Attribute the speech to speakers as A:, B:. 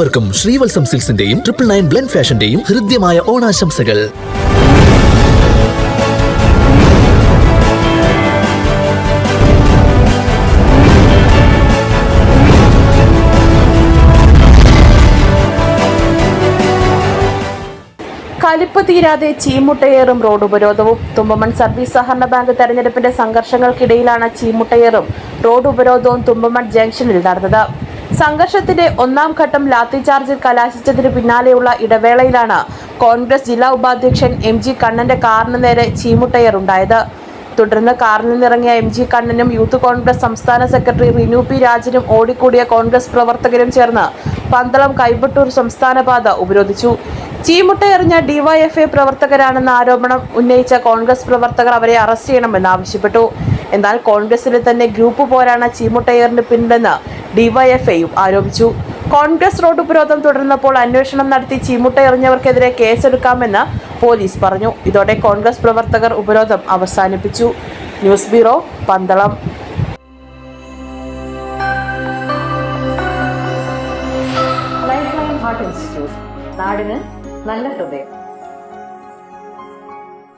A: ഏവർക്കും ശ്രീവത്സം സിൽസിന്റെയും triple nine blend ഫാഷന്റെയും ഹൃദ്യമായ ഓണാശംസകൾ.
B: കലിപ്പ് തീരാതെ ചീമുട്ടയേറും റോഡ് ഉപരോധവും. തുമ്പമൺ സർവീസ് സഹകരണ ബാങ്ക് തെരഞ്ഞെടുപ്പിന്റെ സംഘർഷങ്ങൾക്കിടയിലാണ് ചീമുട്ടയേറും റോഡ് ഉപരോധവും തുമ്പമൺ ജംഗ്ഷനിൽ നടന്നത്. സംഘർഷത്തിന്റെ ഒന്നാം ഘട്ടം ലാത്തിചാർജിൽ കലാശിച്ചതിന് പിന്നാലെയുള്ള ഇടവേളയിലാണ് കോൺഗ്രസ് ജില്ലാ ഉപാധ്യക്ഷൻ എം ജി കണ്ണന്റെ കാറിന് നേരെ ചീമുട്ടയറുണ്ടായത് തുടർന്ന് കാറിൽ നിന്നിറങ്ങിയ എം ജി കണ്ണനും യൂത്ത് കോൺഗ്രസ് സംസ്ഥാന സെക്രട്ടറി റിനു പി രാജനും ഓടിക്കൂടിയ കോൺഗ്രസ് പ്രവർത്തകരും ചേർന്ന് പന്തളം കൈപ്പട്ടൂർ സംസ്ഥാന പാത ഉപരോധിച്ചു. ചീമുട്ടയെറിഞ്ഞ ഡിവൈഎഫ്ഐ പ്രവർത്തകരാണെന്ന ആരോപണം ഉന്നയിച്ച കോൺഗ്രസ് പ്രവർത്തകർ അവരെ അറസ്റ്റ് ചെയ്യണമെന്ന് ആവശ്യപ്പെട്ടു. എന്നാൽ കോൺഗ്രസിലെ തന്നെ ഗ്രൂപ്പ് പോരാണ് ചീമുട്ടയേറിന് പിന്നിലെന്ന് ഡിവൈഎഫ്ഐയും ആരോപിച്ചു. കോൺഗ്രസ് റോഡ് ഉപരോധം തുടർന്നപ്പോൾ അന്വേഷണം നടത്തി ചീമുട്ട എറിഞ്ഞവർക്കെതിരെ കേസെടുക്കാമെന്ന് പോലീസ് പറഞ്ഞു. ഇതോടെ കോൺഗ്രസ് പ്രവർത്തകർ ഉപരോധം അവസാനിപ്പിച്ചു. News bureau Pandalam.
C: നാടിന് നല്ല ഹൃദയം.